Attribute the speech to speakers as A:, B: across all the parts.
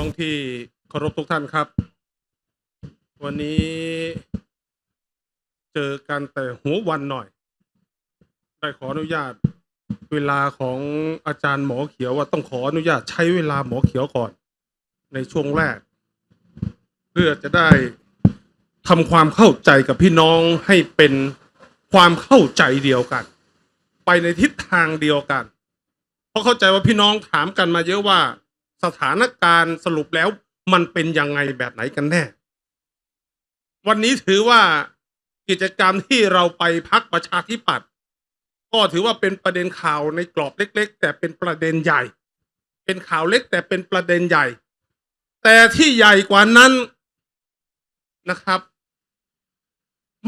A: องที่เคารพทุกท่านครับ วันนี้เจอกันแต่หัววันหน่อย ได้ขออนุญาตเวลาของอาจารย์หมอเขียวว่าต้องขออนุญาตใช้เวลาหมอเขียวก่อน ในช่วงแรก เพื่อจะได้ทำความเข้าใจกับพี่น้องให้เป็นความเข้าใจเดียวกัน ไปในทิศทางเดียวกัน เพราะเข้าใจว่าพี่น้องถามกันมาเยอะว่า สถานการณ์สรุปแล้วมันเป็นยังไงแบบไหนกันแน่ วันนี้ถือว่ากิจกรรมที่เราไปพักประชาธิปัตย์ก็ถือว่าเป็นประเด็นข่าวในกรอบเล็ก ๆ แต่เป็นประเด็นใหญ่ เป็นข่าวเล็กแต่เป็นประเด็นใหญ่ แต่ที่ใหญ่กว่านั้นนะครับ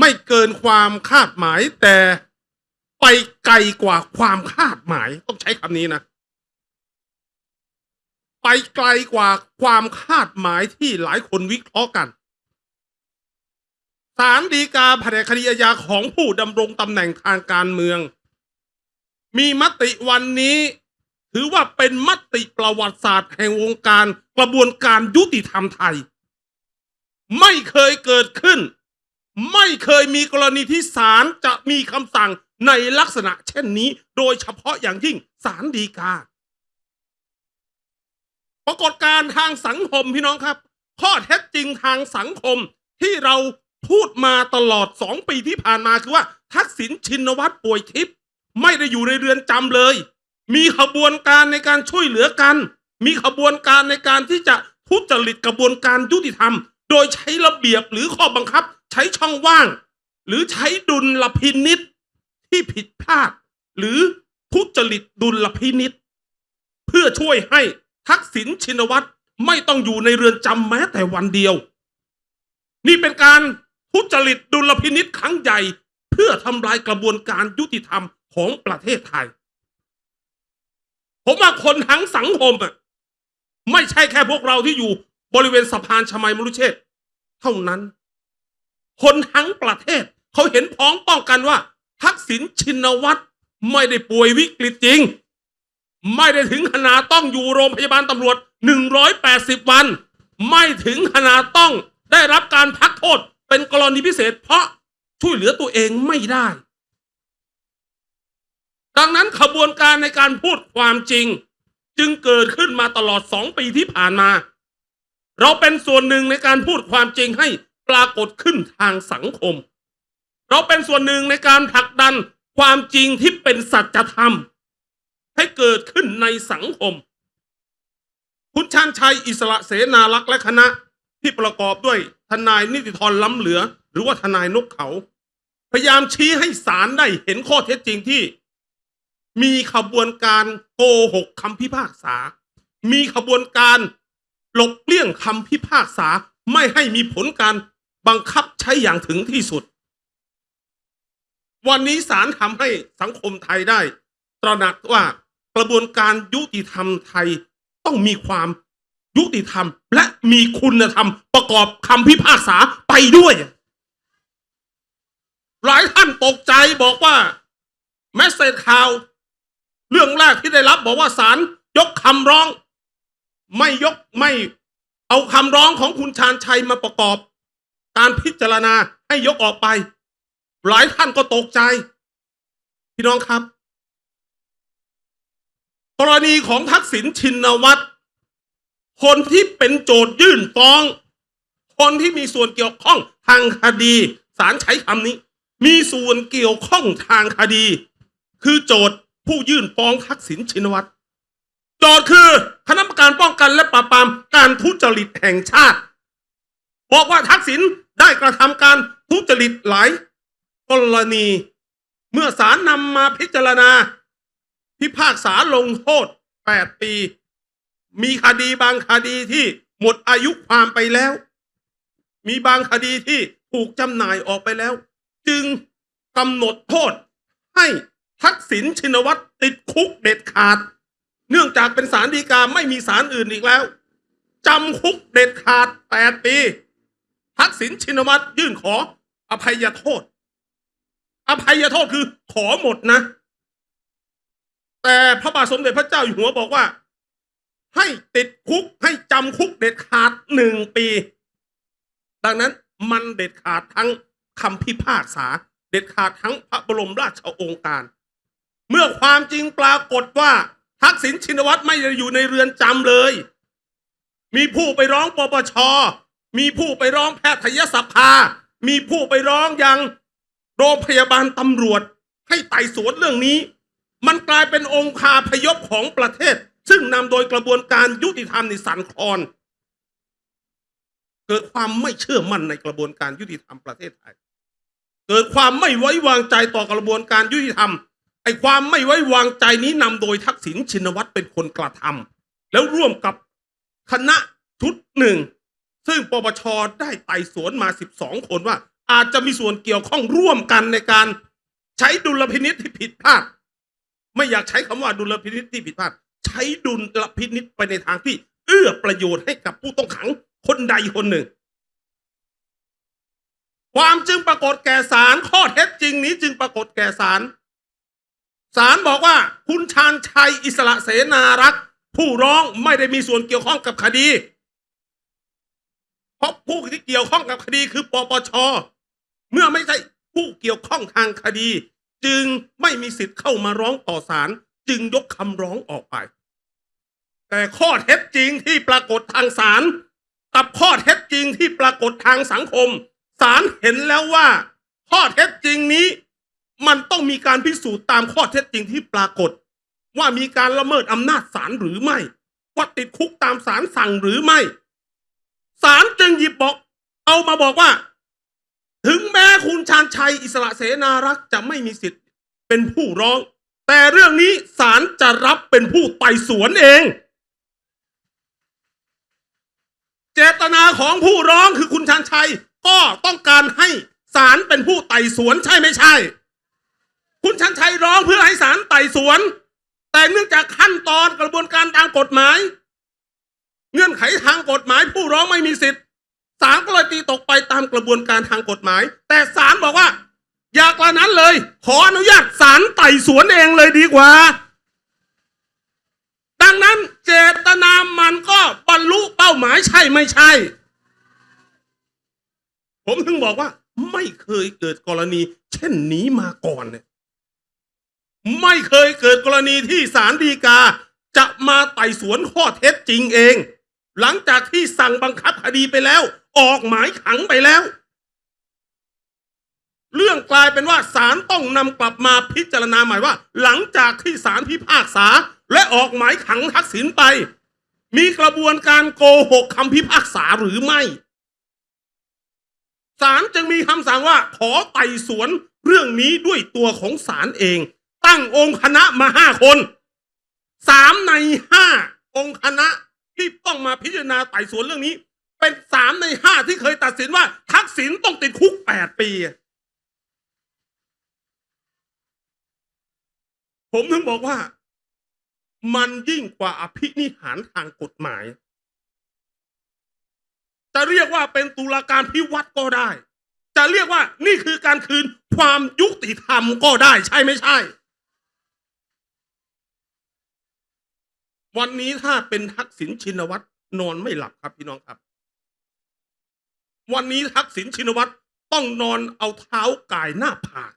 A: ไม่เกินความคาดหมายแต่ไปไกลกว่าความคาดหมายต้องใช้คำนี้นะ ไปไกลกว่าความคาดหมายที่หลายคนวิเคราะห์กันศาลฎีกาแผนกคดีอาญาของผู้ดำรงตำแหน่งทางการเมือง มีมติวันนี้ ถือว่าเป็นมติประวัติศาสตร์แห่งวงการกระบวนการยุติธรรมไทย ไม่เคยเกิดขึ้น ไม่เคยมีกรณีที่ศาลจะมีคำสั่งในลักษณะเช่นนี้ โดยเฉพาะอย่างยิ่งศาลฎีกา ปรากฏการทางสังคมพี่น้องครับ ข้อเท็จจริงทางสังคมที่เราพูดมาตลอดสองปีที่ผ่านมาคือว่าทักษิณชินวัตรป่วยทิพย์ไม่ได้อยู่ในเรือนจำเลย มีขบวนการในการช่วยเหลือกัน มีขบวนการในการที่จะทุจริตกระบวนการยุติธรรม โดยใช้ระเบียบหรือข้อบังคับ ใช้ช่องว่าง หรือใช้ดุลพินิษที่ผิดพลาด หรือทุจริตดุลพินิษเพื่อช่วยให้ ทักษิณชินวัตรไม่ต้องอยู่ในเรือนจำแม้แต่วันเดียว นี่เป็นการทุจริตดุลพินิษครั้งใหญ่ เพื่อทำลายกระบวนการยุติธรรมของประเทศไทย ผมว่าคนทั้งสังคมอะไม่ใช่แค่พวกเราที่อยู่บริเวณสะพานชมัยมรุเชษเท่านั้น คนทั้งประเทศเขาเห็นพ้องต้องกันว่า ทักษิณชินวัตรไม่ได้ป่วยวิกฤตจริง ไม่ได้ถึงขนาดต้องอยู่โรงพยาบาลตำรวจ 180 วัน ไม่ถึงขนาดต้องได้รับการพักโทษเป็นกรณีพิเศษ เพราะช่วยเหลือตัวเองไม่ได้ ดังนั้นขบวนการในการพูดความจริง จึงเกิดขึ้นมาตลอดสองปีที่ผ่านมา เราเป็นส่วนหนึ่งในการพูดความจริงให้ปรากฏขึ้นทางสังคม เราเป็นส่วนหนึ่งในการผลักดันความจริงที่เป็นสัจธรรม ให้เกิดขึ้นในสังคม คุณชาญชัยอิสระเสนาลักษณ์และคณะที่ประกอบด้วยทนายนิติธรล้ำเหลือ หรือว่าทนายนกเขา พยายามชี้ให้ศาลได้เห็นข้อเท็จจริงที่ มีขบวนการโกหกคำพิพากษา มีขบวนการหลบเลี่ยงคำพิพากษาไม่ให้มีผลการบังคับใช้อย่างถึงที่สุด วันนี้ศาลทำให้สังคมไทยได้ ตระหนักว่า กระบวนการยุติธรรมไทยต้องมีความยุติธรรม และมีคุณธรรมประกอบคำพิพากษาไปด้วย หลายท่านตกใจบอกว่าแมสเซจข่าว เรื่องแรกที่ได้รับบอกว่าศาลยกคำร้อง ไม่ยกไม่เอาคำร้องของคุณชาญชัยมาประกอบ การพิจารณาให้ยกออกไป หลายท่านก็ตกใจ พี่น้องครับ กรณีของทักษิณชินวัตรคนที่เป็นโจทยื่นฟ้อง คนที่มีส่วนเกี่ยวข้องทางคดีศาลใช้คำนี้ มีส่วนเกี่ยวข้องทางคดี คือโจทผู้ยื่นฟ้องทักษิณชินวัตรโจทคือคณะกรรมการป้องกันและปราบปรามการทุจริตแห่งชาติ บอกว่าทักษิณได้กระทำการทุจริตหลายกรณี เมื่อศาลนำมาพิจารณา พิพากษาลงโทษ 8 ปี มีคดีบางคดีที่หมดอายุความไปแล้ว มีบางคดีที่ถูกจำหน่ายออกไปแล้ว จึงกำหนดโทษให้ทักษิณชินวัตรติดคุกเด็ดขาด เนื่องจากเป็นสารดีกาไม่มีสารอื่นอีกแล้วจำคุกเด็ดขาด 8 ปี ทักษิณชินวัตรยื่นขออภัยโทษ อภัยโทษคือขอหมดนะ แต่พระบาทสมเด็จพระเจ้าอยู่หัวบอกว่า ให้ติดคุกให้จำคุกเด็ดขาดหนึ่งปี ดังนั้นมันเด็ดขาดทั้งคำพิพากษา เด็ดขาดทั้งพระบรมราชโองการ เมื่อความจริงปรากฏว่าทักษิณชินวัตรไม่ได้อยู่ในเรือนจำเลย มีผู้ไปร้องปปช มีผู้ไปร้องแพทยสภา มีผู้ไปร้องยังโรงพยาบาลตำรวจให้ไต่สวนเรื่องนี้ มันกลายเป็นองค์คาพยพของประเทศ ซึ่งนำโดยกระบวนการยุติธรรมในสันคอนเกิดความไม่เชื่อมั่นในกระบวนการยุติธรรมประเทศไทย เกิดความไม่ไว้วางใจต่อกระบวนการยุติธรรมไอ้ความไม่ไว้วางใจนี้นำโดยทักษิณชินวัตรเป็นคนกระทำแล้วร่วมกับคณะชุดหนึ่ง ซึ่งปปชได้ไต่สวนมา 12 คนว่า อาจจะมีส่วนเกี่ยวข้องร่วมกันในการใช้ดุลพินิษที่ผิดพลาด ไม่อยากใช้คำว่าดุลพินิษที่ผิดพลาด ใช้ดุลพินิษไปในทางที่ เอื้อประโยชน์ให้กับผู้ต้องขังคนใดคนหนึ่ง ความจึงปรากฏแก่ศาลข้อเท็จจริงนี้จึงปรากฏแก่ศาลศาลบอกว่าคุณชาญชัยอิสระเสนารักษ์ผู้ร้องไม่ได้มีส่วนเกี่ยวข้องกับคดีเพราะผู้ที่เกี่ยวข้องกับคดีคือปปชเมื่อไม่ใช่ผู้เกี่ยวข้องทางคดี จึงไม่มีสิทธิ์เข้ามาร้องต่อศาลจึงยกคำร้องออกไป แต่ข้อเท็จจริงที่ปรากฏทางศาลกับข้อเท็จจริงที่ปรากฏทางสังคมศาลเห็นแล้วว่า ข้อเท็จจริงนี้ มันต้องมีการพิสูจน์ตามข้อเท็จจริงที่ปรากฏ ว่ามีการละเมิดอำนาจศาลหรือไม่ว่าติดคุกตามศาลสั่งหรือไม่ศาลจึงหยิบบอก เอามาบอกว่า ถึงแม้คุณชาญชัยอิสระเสนารักษ์จะไม่มีสิทธิ์เป็นผู้ร้อง แต่เรื่องนี้ศาลจะรับเป็นผู้ไต่สวนเอง เจตนาของผู้ร้องคือคุณชาญชัย ก็ต้องการให้ศาลเป็นผู้ไต่สวนใช่ไม่ใช่ คุณชันชัยร้องเพื่อให้ศาลไต่สวน แต่เนื่องจากขั้นตอนกระบวนการตามกฎหมาย เงื่อนไขทางกฎหมายผู้ร้องไม่มีสิทธิ์ ศาลก็เลยตีตกไปตามกระบวนการทางกฎหมาย แต่ศาลบอกว่า อย่ากระนั้นเลย ขออนุญาตศาลไต่สวนเองเลยดีกว่า ดังนั้นเจตนามันก็บรรลุเป้าหมายใช่ไม่ใช่ ผมถึงบอกว่า ไม่เคยเกิดกรณี เช่นนี้มาก่อนเนี่ยไม่เคยเกิดกรณีที่ศาลฎีกาจะมาไต่สวนข้อเท็จจริงเอง หลังจากที่สั่งบังคับคดีไปแล้ว ออกหมายขังไปแล้ว เรื่องกลายเป็นว่าศาลต้องนำกลับมาพิจารณาใหม่ว่า หลังจากที่ศาลพิพากษา และออกหมายขังทักษิณไป มีกระบวนการโกหกคำพิพากษาหรือไม่ศาลจึงมีคำสั่งว่าขอไต่สวนเรื่องนี้ด้วยตัวของศาลเอง ตั้งองค์คณะมาห้าคนสามในห้าองค์คณะ ที่ต้องมาพิจารณาไต่สวนเรื่องนี้ เป็นสามในห้าที่เคยตัดสินว่า ทักษิณต้องติดคุกแปดปี ผมถึงบอกว่า มันยิ่งกว่าอภินิหารทางกฎหมาย จะเรียกว่าเป็นตุลาการพิวัตรก็ได้ จะเรียกว่านี่คือการคืนความยุติธรรมก็ได้ใช่ไม่ใช่ วันนี้ถ้าเป็นทักษิณชินวัตรนอนไม่หลับครับพี่น้องครับ วันนี้ทักษิณชินวัตรต้องนอนเอาเท้าก่ายหน้าผาก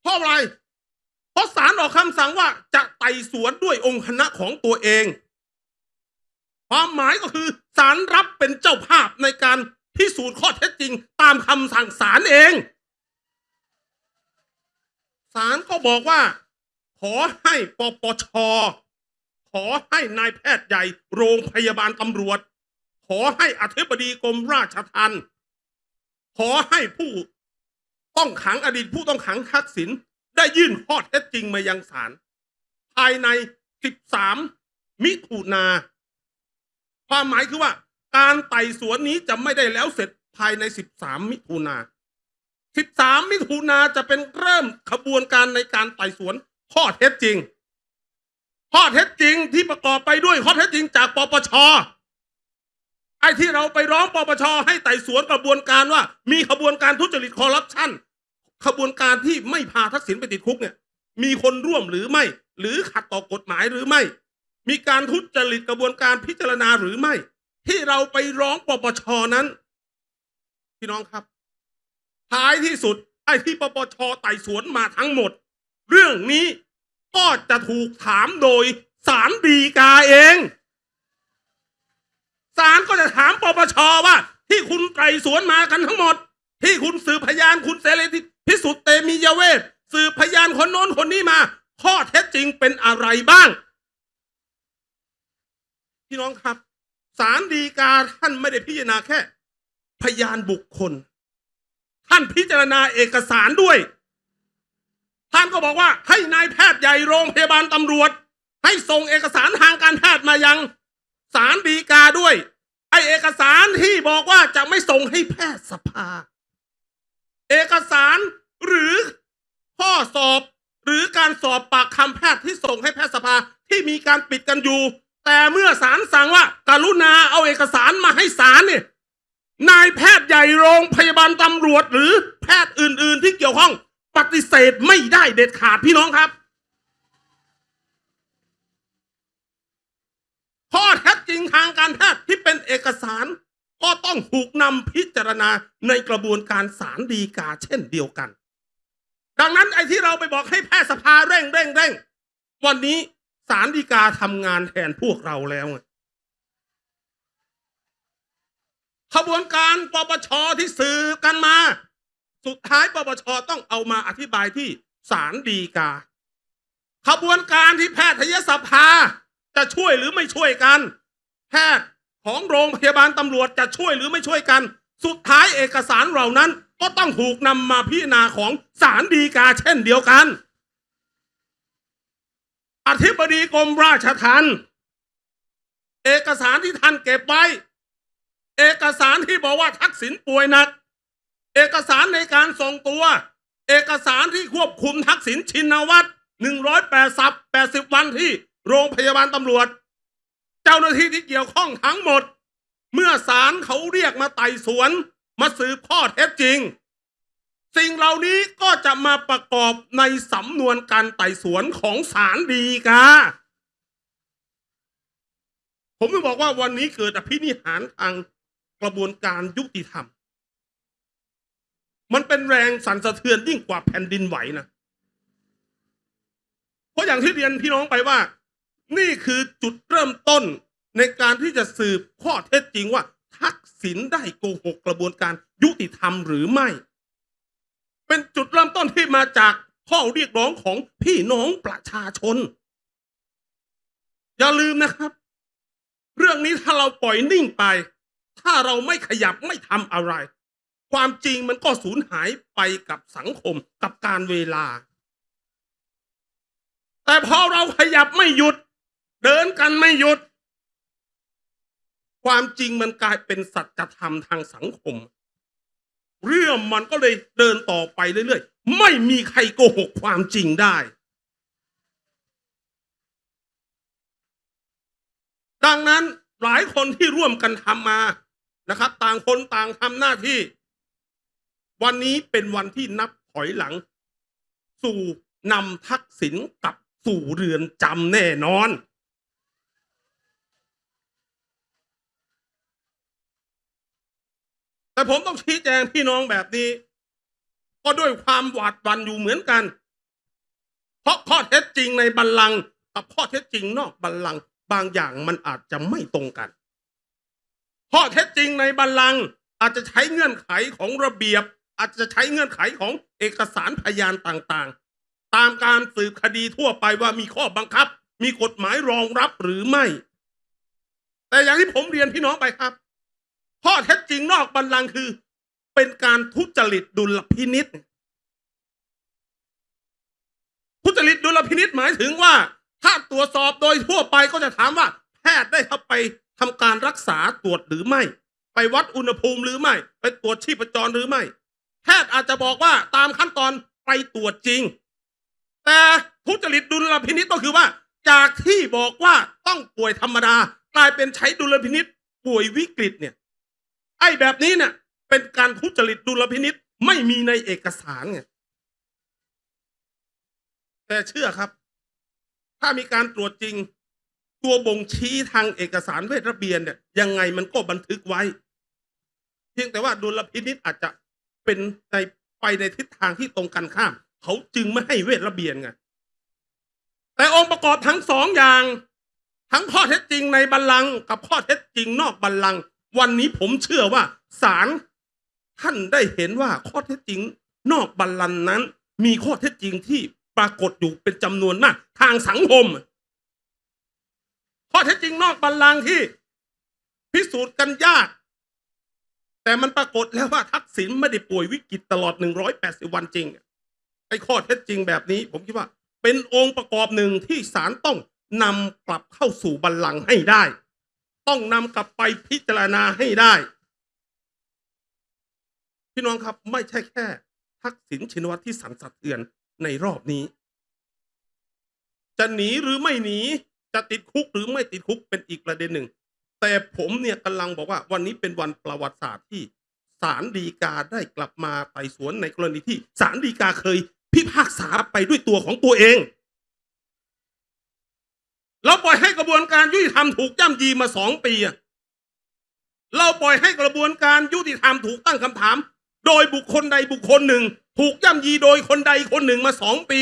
A: เพราะอะไร เพราะศาลออกคำสั่งว่าจะไต่สวนด้วยองค์คณะของตัวเอง ความหมายก็คือศาลรับเป็นเจ้าภาพในการพิสูจน์ข้อเท็จจริง ตามคำสั่งศาลเองศาลก็บอกว่า ขอให้ปปช ขอให้นายแพทย์ใหญ่ โรงพยาบาลตำรวจ ขอให้อธิบดีกรมราชทัณฑ์ขอให้ผู้ต้องขังอดีตผู้ต้องขังทักษิณได้ยื่นข้อเท็จจริงมายังศาลภายใน 13 มิถุนาความหมายคือว่า การไต่สวนนี้จะไม่ได้แล้วเสร็จภายใน 13 มิถุนา13 มิถุนาจะเป็นเริ่มขบวนการในการไต่สวน ข้อเท็จจริง ข้อเท็จจริงที่ประกอบไปด้วยข้อเท็จจริงจากปปชไอ้ที่เราไปร้องปปชให้ไต่สวนกระบวนการว่า มีขบวนการทุจริตคอร์รัปชันขบวนการที่ไม่พาทักษิณไปติดคุกเนี่ย มีคนร่วมหรือไม่ หรือขัดต่อกฎหมายหรือไม่ มีการทุจริตกระบวนการพิจารณาหรือไม่ ที่เราไปร้องปปชนั้น พี่น้องครับ ท้ายที่สุดไอ้ที่ปปชไต่สวนมาทั้งหมด เรื่องนี้ก็จะถูกถามโดยศาลฎีกาเองศาลก็จะถามปปชว่า ที่คุณไต่สวนมากันทั้งหมด ที่คุณสืบพยานคุณเสรีพิสุทธิ์เตมียเวทสืบพยานคนโน้นคนนี้มา ข้อเท็จจริงเป็นอะไรบ้าง พี่น้องครับศาลฎีกาท่านไม่ได้พิจารณาแค่ พยานบุคคล ท่านพิจารณาเอกสารด้วย ท่านก็บอกว่าให้นายแพทย์ใหญ่โรงพยาบาลตำรวจ ให้ส่งเอกสารทางการแพทย์มายังศาลฎีกาด้วย ไอเอกสารที่บอกว่าจะไม่ส่งให้แพทยสภา เอกสารหรือข้อสอบหรือการสอบปากคำแพทย์ที่ส่งให้แพทยสภาที่มีการปิดกันอยู่ แต่เมื่อศาลสั่งว่าการุณาเอาเอกสารมาให้ศาลเนี่ยนายแพทย์ใหญ่โรงพยาบาลตำรวจหรือแพทย์อื่น ๆ ที่เกี่ยวข้อง ปฏิเสธไม่ได้เด็ดขาดพี่น้องครับ ข้อเท็จจริงทางการแพทย์ที่เป็นเอกสาร ก็ต้องถูกนำพิจารณาในกระบวนการศาลฎีกาเช่นเดียวกัน ดังนั้นไอ้ที่เราไปบอกให้แพทยสภาเร่งเร่งเร่งวันนี้ศาลฎีกาทำงานแทนพวกเราแล้วไงขบวนการปปชที่สืบกันมา สุดท้ายปปชต้องเอามาอธิบายที่ศาลฎีกา ขบวนการที่แพทยสภาจะช่วยหรือไม่ช่วยกัน แพทย์ของโรงพยาบาลตำรวจจะช่วยหรือไม่ช่วยกัน สุดท้ายเอกสารเหล่านั้นก็ต้องถูกนำมาพิจารณาของศาลฎีกาเช่นเดียวกัน อธิบดีกรมราชทัณฑ์เอกสารที่ท่านเก็บไว้ เอกสารที่บอกว่าทักษิณป่วยหนัก เอกสารในการส่งตัว เอกสารที่ควบคุมทักษิณชินวัตรหนึ่งร้อยแปดสิบแปดสิบวันที่โรงพยาบาลตำรวจ เจ้าหน้าที่ที่เกี่ยวข้องทั้งหมด เมื่อศาลเขาเรียกมาไต่สวน มาสืบข้อเท็จจริง สิ่งเหล่านี้ก็จะมาประกอบในสำนวนการไต่สวนของศาลฎีกาผมจะบอกว่าวันนี้เกิดอภินิหารทางกระบวนการยุติธรรม มันเป็นแรงสั่นสะเทือนยิ่งกว่าแผ่นดินไหวนะเพราะอย่างที่เรียนพี่น้องไปว่า นี่คือจุดเริ่มต้นในการที่จะสืบข้อเท็จจริงว่า ทักษิณได้โกหกกระบวนการยุติธรรมหรือไม่ เป็นจุดเริ่มต้นที่มาจากข้อเรียกร้องของพี่น้องประชาชน อย่าลืมนะครับ เรื่องนี้ถ้าเราปล่อยนิ่งไป ถ้าเราไม่ขยับไม่ทำอะไร ความจริงมันก็สูญหายไปกับสังคมกับการเวลา แต่พอเราขยับไม่หยุด เดินกันไม่หยุด ความจริงมันกลายเป็นสัจธรรมทางสังคม เรื่องมันก็เลยเดินต่อไปเรื่อยๆ ไม่มีใครโกหกความจริงได้ ดังนั้นหลายคนที่ร่วมกันทำมานะครับ ต่างคนต่างทำหน้าที่ วันนี้เป็นวันที่นับถอยหลัง สู่นำทักษิณกลับสู่เรือนจำแน่นอน แต่ผมต้องชี้แจงพี่น้องแบบนี้ ก็ด้วยความหวาดหวั่นอยู่เหมือนกัน เพราะข้อเท็จจริงในบัลลังก์กับข้อเท็จจริงนอกบัลลังก์บางอย่างมันอาจจะไม่ตรงกันข้อเท็จจริงในบัลลังก์อาจจะใช้เงื่อนไขของระเบียบ อาจจะใช้เงื่อนไขของเอกสารพยานต่างๆ ตามการสืบคดีทั่วไปว่ามีข้อบังคับ มีกฎหมายรองรับหรือไม่ แต่อย่างที่ผมเรียนพี่น้องไปครับ ข้อเท็จจริงนอกบัลลังก์คือ เป็นการทุจริตดุลพินิษทุจริตดุลพินิษหมายถึงว่า ถ้าตรวจสอบโดยทั่วไปก็จะถามว่า แพทย์ได้เข้าไปทำการรักษาตรวจหรือไม่ ไปวัดอุณหภูมิหรือไม่ ไปตรวจชีพจรหรือไม่ แพทย์อาจจะบอกว่าตามขั้นตอนไปตรวจจริง แต่ทุจริตดุลพินิษก็คือว่า จากที่บอกว่าต้องป่วยธรรมดากลายเป็นใช้ดุลพินิษป่วยวิกฤตเนี่ยไอ้แบบนี้เนี่ยเป็นการทุจริตดุลพินิษไม่มีในเอกสารไงแต่เชื่อครับ ถ้ามีการตรวจจริง ตัวบ่งชี้ทางเอกสารเวทระเบียนเนี่ยยังไงมันก็บันทึกไว้ เพียงแต่ว่าดุลพินิษอาจจะ เป็นในไปในทิศทางที่ตรงกันข้าม เขาจึงไม่ให้เวทระเบียนไงแต่องค์ประกอบทั้งสองอย่าง ทั้งข้อเท็จจริงในบัลลังก์กับข้อเท็จจริงนอกบัลลังก์วันนี้ผมเชื่อว่าศาลท่านได้เห็นว่าข้อเท็จจริง นอกบัลลังก์นั้น มีข้อเท็จจริงที่ปรากฏอยู่เป็นจำนวนมาก ทางสังคมข้อเท็จจริงนอกบัลลังก์ที่พิสูจน์กันยาก แต่มันปรากฏแล้วว่าทักษิณไม่ได้ป่วยวิกฤตตลอด 180 วันจริงไอ้ข้อเท็จจริงแบบนี้ ผมคิดว่า เป็นองค์ประกอบหนึ่งที่ศาลต้องนำกลับเข้าสู่บัลลังก์ให้ได้ ต้องนำกลับไปพิจารณาให้ได้ พี่น้องครับไม่ใช่แค่ ทักษิณชินวัตรที่สันสะเทือนในรอบนี้ จะหนีหรือไม่หนีจะติดคุกหรือไม่ติดคุกเป็นอีกประเด็นหนึ่ง แต่ผมเนี่ยกำลังบอกว่าวันนี้เป็นวันประวัติศาสตร์ที่ศาลฎีกาได้กลับมาไต่สวนในกรณีที่ศาลฎีกาเคยพิพากษาไปด้วยตัวของตัวเอง เราปล่อยให้กระบวนการยุติธรรมถูกย่ำยีมาสองปีเราปล่อยให้กระบวนการยุติธรรมถูกตั้งคำถาม โดยบุคคลใดบุคคลหนึ่ง ถูกย่ำยีโดยคนใดคนหนึ่งมาสองปี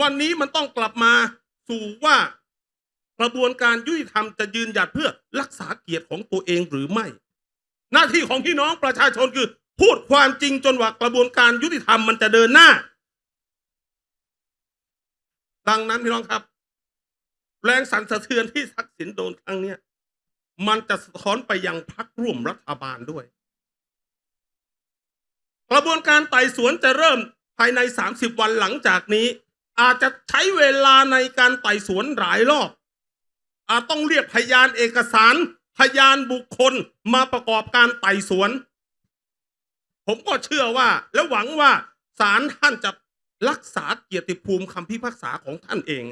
A: วันนี้มันต้องกลับมาสู่ว่า กระบวนการยุติธรรมจะยืนหยัดเพื่อรักษาเกียรติของตัวเองหรือไม่ หน้าที่ของพี่น้องประชาชนคือ พูดความจริงจนว่ากระบวนการยุติธรรมมันจะเดินหน้า ดังนั้นพี่น้องครับ แรงสั่นสะเทือนที่ทักษิณโดนครั้งนี้มันจะสะท้อนไปยังพรรคร่วมรัฐบาลด้วย กระบวนการไต่สวนจะเริ่มภายใน 30 วันหลังจากนี้ อาจจะใช้เวลาในการไต่สวนหลายรอบ อาจต้องเรียกพยานเอกสาร พยานบุคคลมาประกอบการไต่สวน ผมก็เชื่อว่า และหวังว่าศาลท่านจะรักษาเกียรติภูมิคำพิพากษาของท่านเอง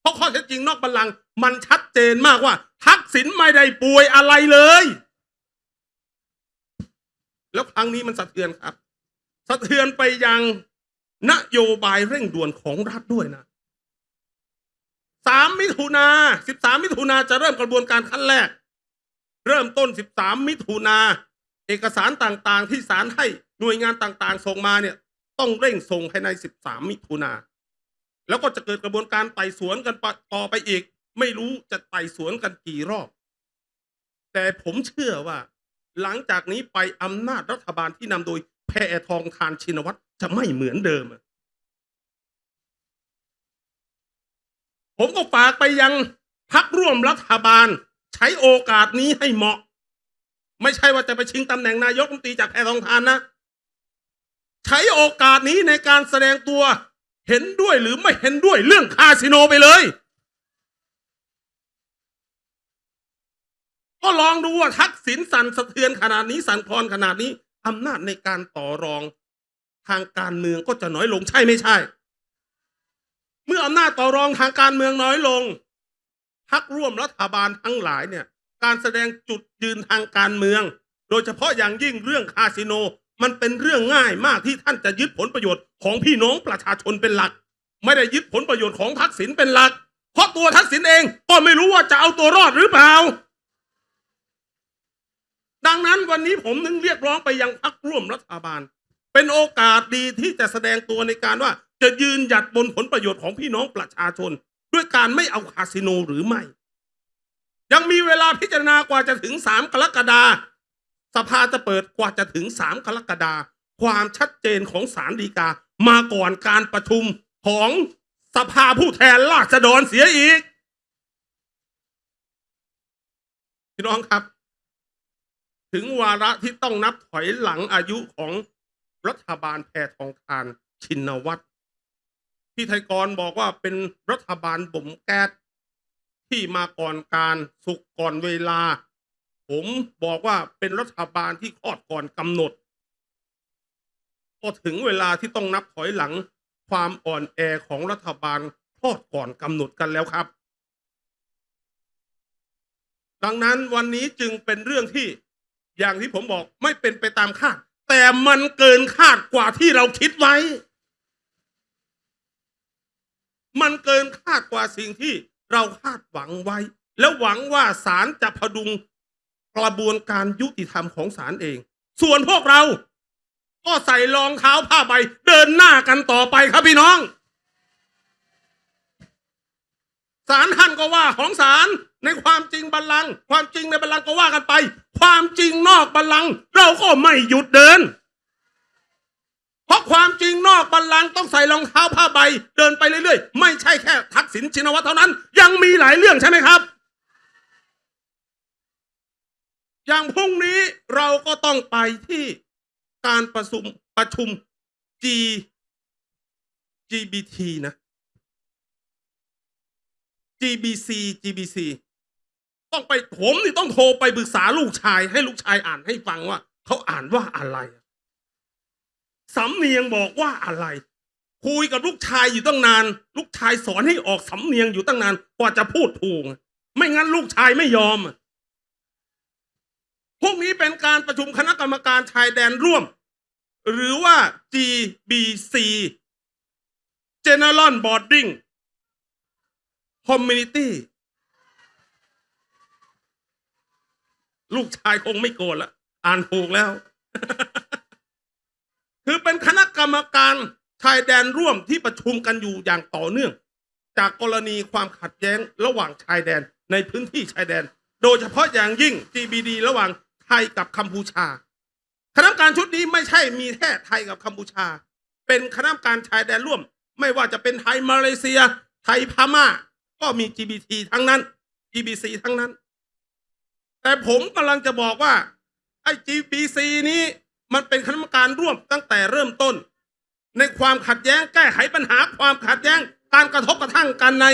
A: เพราะข้อเท็จจริงนอกบัลลังก์มันชัดเจนมากว่า ทักษิณไม่ได้ป่วยอะไรเลย แล้วครั้งนี้มันสะเทือนครับ สะเทือนไปยังนโยบายเร่งด่วนของรัฐด้วยนะ สามมิถุนาสิบสามมิถุนาจะเริ่มกระบวนการขั้นแรก เริ่มต้นสิบสามมิถุนาเอกสารต่างๆ ที่ศาลให้หน่วยงานต่างๆ ส่งมาเนี่ย ต้องเร่งส่งภายในสิบสามมิถุนาแล้วก็จะเกิดกระบวนการไต่สวนกันต่อไปอีก ไม่รู้จะไต่สวนกันกี่รอบ แต่ผมเชื่อว่า หลังจากนี้ไปอำนาจรัฐบาลที่นำโดยแพทองทานชินวัตรจะไม่เหมือนเดิม ผมก็ฝากไปยังพักร่วมรัฐบาล ใช้โอกาสนี้ให้เหมาะ ไม่ใช่ว่าจะไปชิงตำแหน่งนายกรัฐมนตรีจากแพทองทานนะ ใช้โอกาสนี้ในการแสดงตัวเห็นด้วยหรือไม่เห็นด้วยเรื่องคาสิโนไปเลย ก็ลองดูว่าทักษิณสั่นสะเทือนขนาดนี้สั่นคลอนขนาดนี้อำนาจในการต่อรองทางการเมืองก็จะน้อยลงใช่ไม่ใช่ เมื่ออำนาจต่อรองทางการเมืองน้อยลงพักร่วมรัฐบาลทั้งหลายเนี่ยการแสดงจุดยืนทางการเมือง โดยเฉพาะอย่างยิ่งเรื่องคาสิโน มันเป็นเรื่องง่ายมากที่ท่านจะยึดผลประโยชน์ของพี่น้องประชาชนเป็นหลัก ไม่ได้ยึดผลประโยชน์ของทักษิณเป็นหลัก เพราะตัวทักษิณเองก็ไม่รู้ว่าจะเอาตัวรอดหรือเปล่า ดังนั้นวันนี้ผมนึงเรียกร้องไปยังพรรคร่วมรัฐบาล เป็นโอกาสดีที่จะแสดงตัวในการว่า จะยืนหยัดบนผลประโยชน์ของพี่น้องประชาชน ด้วยการไม่เอาคาสิโนหรือไม่ ยังมีเวลาพิจารณากว่าจะถึงสามกรกฎาสภาจะเปิดกว่าจะถึงสามกรกฎาความชัดเจนของศาลฎีกา มาก่อนการประชุมของสภาผู้แทนราษฎรเสียอีกพี่น้องครับ ถึงวาระที่ต้องนับถอยหลังอายุของรัฐบาลแพทองทานชินวัตร ที่ไทยกรบอกว่าเป็นรัฐบาลบ่มแก๊สที่มาก่อนการสุกก่อนเวลา ผมบอกว่าเป็นรัฐบาลที่คลอดก่อนกำหนดก็ถึงเวลาที่ต้องนับถอยหลังความอ่อนแอของรัฐบาลคลอดก่อนกำหนดกันแล้วครับ ดังนั้นวันนี้จึงเป็นเรื่องที่อย่างที่ผมบอกไม่เป็นไปตามคาด แต่มันเกินคาดกว่าที่เราคิดไว้ มันเกินคาดกว่าสิ่งที่เราคาดหวังไว้ แล้วหวังว่าศาลจะพดุงกระบวนการยุติธรรมของศาลเอง ส่วนพวกเรา ก็ใส่รองเท้าผ้าใบ เดินหน้ากันต่อไปครับพี่น้องศาลท่านก็ว่าของศาลในความจริงบัลลังก์ความจริงในบัลลังก์ก็ว่ากันไป ความจริงนอกบัลลังก์เราก็ไม่หยุดเดิน ความจริงนอกบัลลังก์ต้องใส่รองเท้าผ้าใบ เดินไปเรื่อยๆ ไม่ใช่แค่ทักษิณชินวัตรเท่านั้น ยังมีหลายเรื่องใช่ไหมครับ อย่างพรุ่งนี้เราก็ต้องไปที่การประชุมประชุม G GBT นะ GBC GBC ต้องไปผมนี่ต้องโทรไปปรึกษาลูกชาย ให้ลูกชายอ่านให้ฟังว่าเขาอ่านว่าอะไร สำเนียงบอกว่าอะไร คุยกับลูกชายอยู่ตั้งนาน ลูกชายสอนให้ออกสำเนียงอยู่ตั้งนานกว่าจะพูดถูก ไม่งั้นลูกชายไม่ยอม พวกนี้เป็นการประชุมคณะกรรมการชายแดนร่วม หรือว่า GBC General Boarding Community ลูกชายคงไม่โกรธล้วอ่านถูกแล้ว คือเป็นคณะก รรมการชายแดนร่วมที่ประชุมกันอยู่อย่างต่อเนื่อง จากกรณีความขัดแย้งระหว่างชายแดนในพื้นที่ชายแดน โดยเฉพาะอย่างยิ่ง GBD ระหว่างไทยกับกัมพูชา คณะกรรมการชุดนี้ไม่ใช่มีแค่ไทยกับกัมพูชา เป็นคณะกรรมการชายแดนร่วม ไม่ว่าจะเป็นไทยมาเลเซีย ไทยพม่า ก็มี GBT ทั้งนั้น GBC ทั้งนั้น แต่ผมกำลังจะบอกว่าไอ้ GBC นี้มันเป็นคณะกรรมการร่วมตั้งแต่เริ่มต้น ในความขัดแย้งแก้ไขปัญหาความขัดแย้งการกระทบกระทั่งกันใน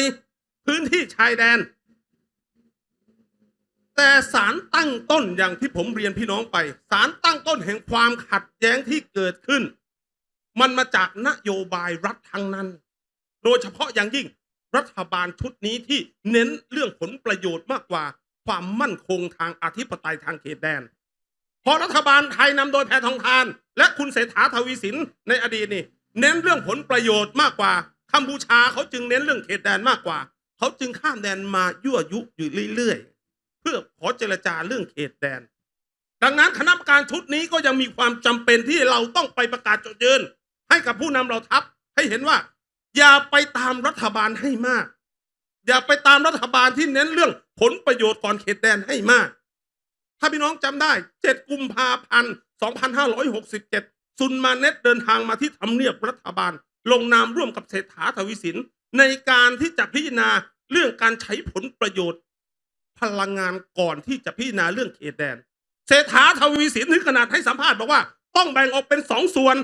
A: พื้นที่ชายแดน แต่สารตั้งต้นอย่างที่ผมเรียนพี่น้องไป สารตั้งต้นแห่งความขัดแย้งที่เกิดขึ้น มันมาจากนโยบายรัฐทั้งนั้น โดยเฉพาะอย่างยิ่งรัฐบาลชุดนี้ที่เน้นเรื่องผลประโยชน์มากกว่าความมั่นคงทางอธิปไตยทางเขตแดน พอรัฐบาลไทยนำโดยแพทองทาน และคุณเศรษฐาทวีสินในอดีตนี่ เน้นเรื่องผลประโยชน์มากกว่ากัมพูชาเขาจึงเน้นเรื่องเขตแดนมากกว่า เขาจึงข้ามแดนมายั่วยุอยู่เรื่อยๆ เพื่อขอเจรจาเรื่องเขตแดน ดังนั้นคณะกรรมการชุดนี้ก็ยังมีความจำเป็นที่เราต้องไปประกาศจุดยืนให้กับผู้นำเราทัพ ให้เห็นว่า อย่าไปตามรัฐบาลให้มาก อย่าไปตามรัฐบาลที่เน้นเรื่องผลประโยชน์ก่อนเขตแดนให้มาก ถ้าพี่น้องจำได้ 7 กุมภาพันธ์ 2567 ซุนมาเน็ตเดินทางมาที่ทำเนียบรัฐบาล ลงนามร่วมกับเศรษฐาทวีสิน ในการที่จะพิจารณาเรื่องการใช้ผลประโยชน์ พลังงานก่อนที่จะพิจารณาเรื่องเขตแดน เศรษฐาทวีสินถึงขนาดให้สัมภาษณ์บอกว่า ต้องแบ่งออกเป็นสองส่วน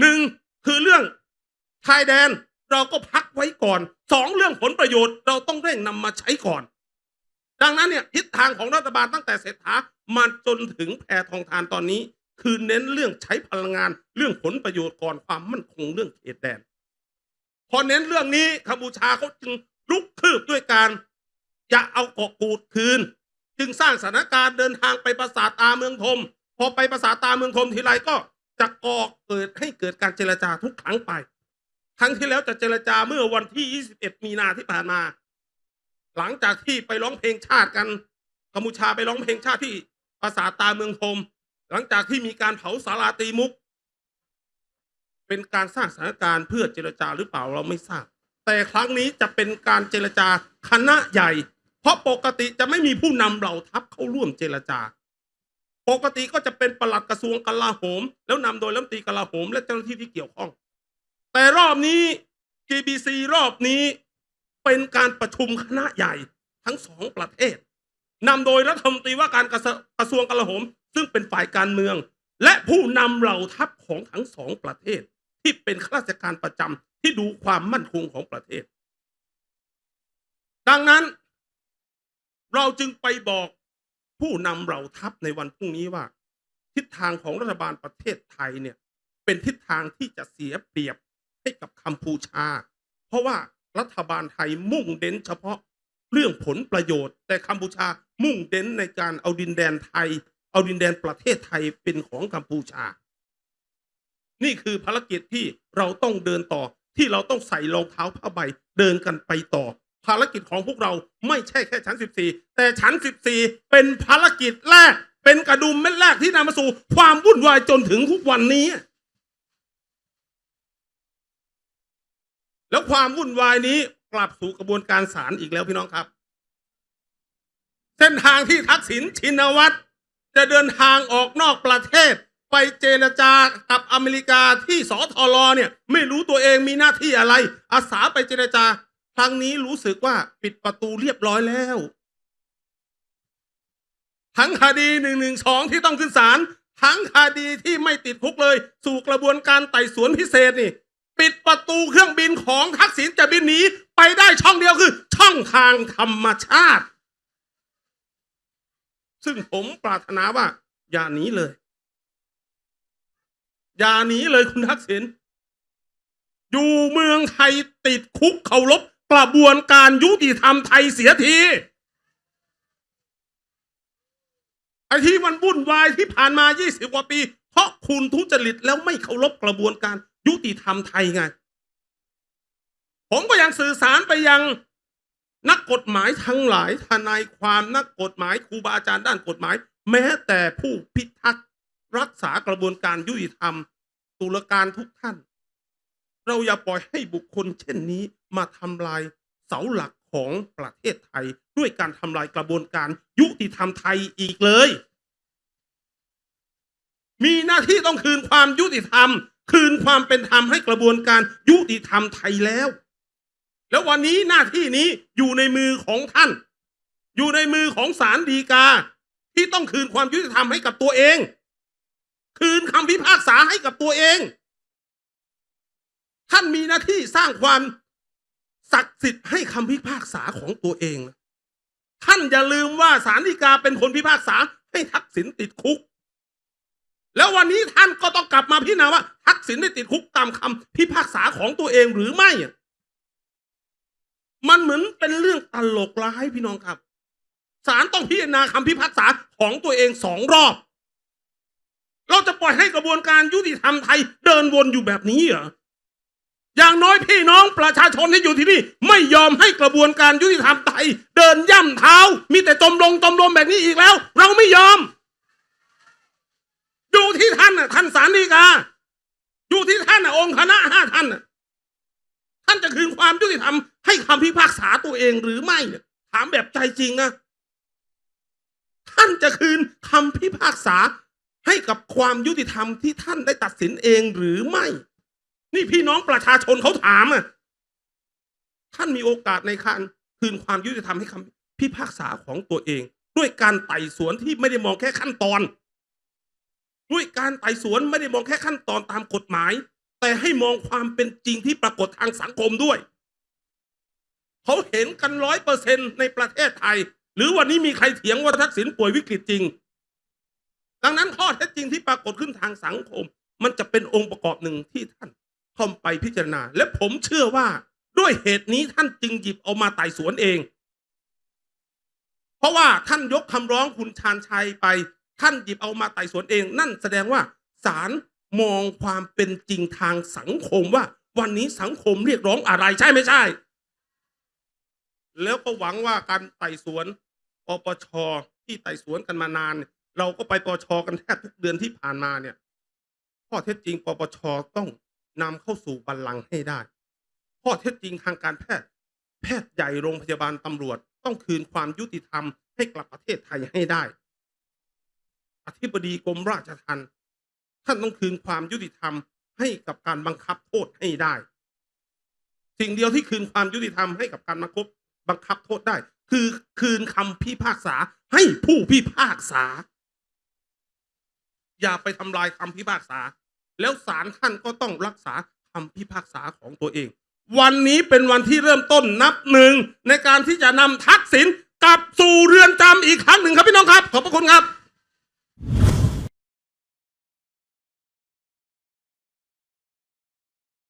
A: หนึ่งคือเรื่องชายแดนเราก็พักไว้ก่อนสองเรื่องผลประโยชน์เราต้องเร่งนำมาใช้ก่อน ดังนั้นเนี่ยทิศทางของรัฐบาลตั้งแต่เศรษฐามาจนถึงแพทองทานตอนนี้ คือเน้นเรื่องใช้พลังงาน เรื่องผลประโยชน์ก่อนความมั่นคงเรื่องเขตแดน พอเน้นเรื่องนี้กัมพูชาเขาจึงลุกคืบด้วยการจะเอาเกาะกูดคืน จึงสร้างสถานการณ์เดินทางไปปราสาทตาเมืองทมพอไปปราสาทตาเมืองทมทีไรก็จะก่อเกิดให้เกิดการเจรจาทุกครั้งไป ครั้งที่แล้วจะเจรจาเมื่อวันที่ 21 มีนาที่ผ่านมา หลังจากที่ไปร้องเพลงชาติกันกัมพูชาไปร้องเพลงชาติที่ปราสาทตาเมืองทมหลังจากที่มีการเผาสาราตีมุก เป็นการสร้างสถานการณ์เพื่อเจรจาหรือเปล่าเราไม่ทราบ แต่ครั้งนี้จะเป็นการเจรจาคณะใหญ่ เพราะปกติจะไม่มีผู้นำเหล่าทัพเข้าร่วมเจรจา ปกติก็จะเป็นปลัดกระทรวงกลาโหม แล้วนำโดยรัฐมนตรีกลาโหม และเจ้าหน้าที่ที่เกี่ยวข้อง แต่รอบนี้ GBC รอบนี้ เป็นการประชุมคณะใหญ่ทั้งสองประเทศนำโดยรัฐมนตรีว่าการกระทรวงกลาโหม ซึ่งเป็นฝ่ายการเมือง และผู้นำเหล่าทัพของทั้งสองประเทศ ที่เป็นข้าราชการประจำที่ดูความมั่นคงของประเทศ ดังนั้น เราจึงไปบอกผู้นำเหล่าทัพในวันพรุ่งนี้ว่า ทิศทางของรัฐบาลประเทศไทยเนี่ยเป็นทิศทางที่จะเสียเปรียบให้กับกัมพูชา เพราะว่า รัฐบาลไทยมุ่งเน้นเฉพาะเรื่องผลประโยชน์ แต่กัมพูชามุ่งเน้นในการเอาดินแดนไทย เอาดินแดนประเทศไทยเป็นของกัมพูชา นี่คือภารกิจที่เราต้องเดินต่อที่เราต้องใส่รองเท้าผ้าใบเดินกันไปต่อ ภารกิจของพวกเราไม่ใช่แค่ชั้น 14 แต่ชั้น 14 เป็นภารกิจแรก เป็นกระดุมเม็ดแรกที่นำมาสู่ความวุ่นวายจนถึงทุกวันนี้ แล้วความวุ่นวายนี้กลับสู่กระบวนการศาลอีกแล้วพี่น้องครับ เส้นทางที่ทักษิณชินวัตรจะเดินทางออกนอกประเทศ ไปเจรจากับอเมริกาที่สทรเนี่ย ไม่รู้ตัวเองมีหน้าที่อะไร อาสาไปเจรจา ครั้งนี้รู้สึกว่าปิดประตูเรียบร้อยแล้ว ทั้งคดีหนึ่งหนึ่งสองที่ต้องขึ้นศาลทั้งคดีที่ไม่ติดคุกเลย สู่กระบวนการไต่สวนพิเศษนี่ ปิดประตูเครื่องบินของทักษิณจะบินหนีไปได้ช่องเดียวคือ ช่องทางธรรมชาติ ซึ่งผมปรารถนาว่า อย่าหนีเลย อย่าหนีเลยคุณทักษิณอยู่เมืองไทยติดคุกเคารพกระบวนการยุติธรรมไทยเสียทีไอ้ที่มันวุ่นวายที่ผ่านมา 20 กว่าปี เพราะคุณทุจริตแล้วไม่เคารพกระบวนการ ยุติธรรมไทยไง ผมก็ยังสื่อสารไปยังนักกฎหมายทั้งหลายทนายความนักกฎหมายครูบาอาจารย์ด้านกฎหมาย แม้แต่ผู้พิทักษ์รักษากระบวนการยุติธรรม ตุลาการทุกท่าน เราอย่าปล่อยให้บุคคลเช่นนี้มาทำลายเสาหลักของประเทศไทย ด้วยการทำลายกระบวนการยุติธรรมไทยอีกเลย มีหน้าที่ต้องคืนความยุติธรรม คืนความเป็นธรรมให้กระบวนการยุติธรรมไทยแล้ว แล้ววันนี้หน้าที่นี้อยู่ในมือของท่าน อยู่ในมือของศาลฎีกา ที่ต้องคืนความยุติธรรมให้กับตัวเอง คืนคำพิพากษาให้กับตัวเอง ท่านมีหน้าที่สร้างความศักดิ์สิทธิ์ให้คำพิพากษาของตัวเอง ท่านอย่าลืมว่าศาลฎีกาเป็นคนพิพากษาให้ทักษิณติดคุก แล้ววันนี้ท่านก็ต้องกลับมาพิจารณาว่าทักษิณได้ติดคุกตามคำพิพากษาของตัวเองหรือไม่ มันเหมือนเป็นเรื่องตลกร้ายพี่น้องครับศาลต้องพิจารณาคำพิพากษาของตัวเองสองรอบ เราจะปล่อยให้กระบวนการยุติธรรมไทยเดินวนอยู่แบบนี้เหรออย่างน้อยพี่น้องประชาชนที่อยู่ที่นี่ ไม่ยอมให้กระบวนการยุติธรรมไทย เดินย่ำเท้า มีแต่จมลงจมลมแบบนี้อีกแล้ว เราไม่ยอม อยู่ที่ท่านน่ะท่านสารดีกา อยู่ที่ท่านน่ะองค์คณะห้าท่านน่ะท่านจะคืนความยุติธรรมให้คำพิพากษาตัวเองหรือไม่เนี่ยถามแบบใจจริงนะท่านจะคืนคำพิพากษาให้กับความยุติธรรมที่ท่านได้ตัดสินเองหรือไม่ นี่พี่น้องประชาชนเขาถามอะท่านมีโอกาสในการคืนความยุติธรรมให้คำพิพากษาของตัวเอง ด้วยการไต่สวนที่ไม่ได้มองแค่ขั้นตอน ด้วยการไต่สวนไม่ได้มองแค่ขั้นตอนตามกฎหมาย แต่ให้มองความเป็นจริงที่ปรากฏทางสังคมด้วย เขาเห็นกันร้อยเปอร์เซ็นในประเทศไทย หรือวันนี้มีใครเถียงว่าทักษิณป่วยวิกฤตจริง ดังนั้นข้อเท็จจริงที่ปรากฏขึ้นทางสังคม มันจะเป็นองค์ประกอบหนึ่งที่ท่านเข้าไปพิจารณา และผมเชื่อว่าด้วยเหตุนี้ท่านจึงหยิบเอามาไต่สวนเอง เพราะว่าท่านยกคำร้องคุณชาญชัยไป ท่านหยิบเอามาไต่สวนเอง นั่นแสดงว่าศาลมองความเป็นจริงทางสังคมว่า วันนี้สังคมเรียกร้องอะไรใช่ไม่ใช่ แล้วก็หวังว่าการไต่สวนปปชที่ไต่สวนกันมานาน เราก็ไปปปชกันแทบทุกเดือนที่ผ่านมาเนี่ยข้อเท็จจริงปปชต้องนำเข้าสู่บัลลังก์ให้ได้ ข้อเท็จจริงทางการแพทย์ แพทย์ใหญ่โรงพยาบาลตำรวจ ต้องคืนความยุติธรรมให้กลับประเทศไทยให้ได้ อธิบดีกรมราชทัณฑ์ท่านต้องคืนความยุติธรรมให้กับการบังคับโทษให้ได้ สิ่งเดียวที่คืนความยุติธรรมให้กับการบังคับบังคับโทษได้ คือคืนคำพิพากษาให้ผู้พิพากษา อย่าไปทำลายคำพิพากษา แล้วศาลท่านก็ต้องรักษาคำพิพากษาของตัวเอง วันนี้เป็นวันที่เริ่มต้นนับหนึ่งในการที่จะนำทักษิณกลับสู่เรือนจำอีกครั้งหนึ่งครับพี่น้องครับ ขอบพระคุณครับ